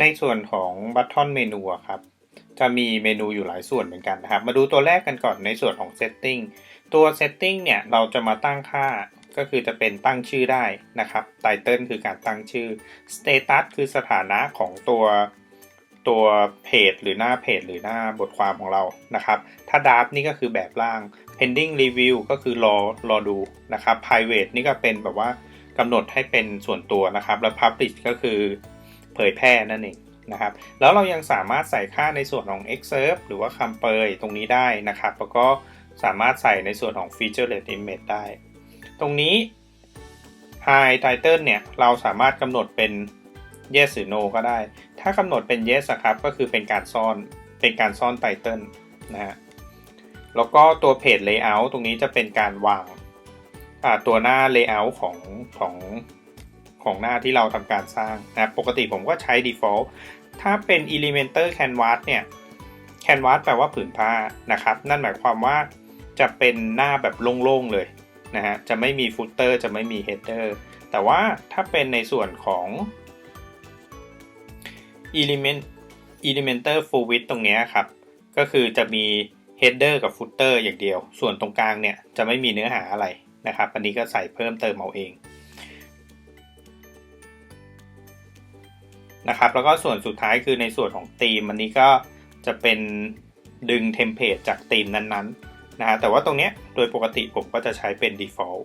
ในส่วนของบัตทอนเมนูครับ จะมีเมนูอยู่หลายส่วนเหมือนกันนะครับ มาดูตัวแรกกันก่อนในส่วนของ Setting ตัว Setting เนี่ยเราจะมาตั้งค่าก็คือจะเป็นตั้งชื่อได้นะครับ Title คือการตั้งชื่อ Status คือสถานะของตัวตัวเพจหรือหน้าเพจหรือหน้าบทความของเรานะครับ ถ้า Draft นี่ก็คือแบบล่าง Pending Review ก็คือรอรอดูนะครับ Private นี่ก็เป็นแบบว่ากำหนดให้เป็นส่วนตัวนะครับ แล้ว Publish ก็คือ ผยแพร่นั่นเองนะครับแล้วเรายังสามารถใส่ค่าในส่วนของ Excerpt หรือว่าคำเปยตรงนี้ได้นะครับ แล้วก็สามารถใส่ในส่วนของ Featureless Image ได้ ตรงนี้ High Title เนี่ย เราสามารถกำหนดเป็น yes หรือ no ก็ได้ ถ้ากำหนดเป็น yes ครับ ก็คือเป็นการซ่อน เป็นการซ่อน Title นะฮะ แล้วก็ตัว Page Layout ตรงนี้จะเป็นการวางตัวหน้า Layout ของของ ของหน้าที่เราทำการสร้างนะปกติผมก็ใช้ default ถ้าเป็น Elementor Canvas เนี่ย Canvas แปลว่าผืนผ้านะครับ นั่นหมายความว่าจะเป็นหน้าแบบโล่งๆเลยนะฮะ จะไม่มี footer จะไม่มี header แต่ว่าถ้าเป็นในส่วนของ element elementor full width ตรงนี้ครับ ก็คือจะมี header กับ footer อย่างเดียว ส่วนตรงกลางเนี่ยจะไม่มีเนื้อหาอะไรนะครับ อันนี้ก็ใส่เพิ่มเติมเอาเอง นะครับ แล้วก็ส่วนสุดท้ายคือในส่วนของธีมอันนี้ก็จะเป็นดึงเทมเพลตจากธีมนั้นๆนะฮะแต่ว่าตรงเนี้ยโดยปกติผมก็จะใช้เป็น default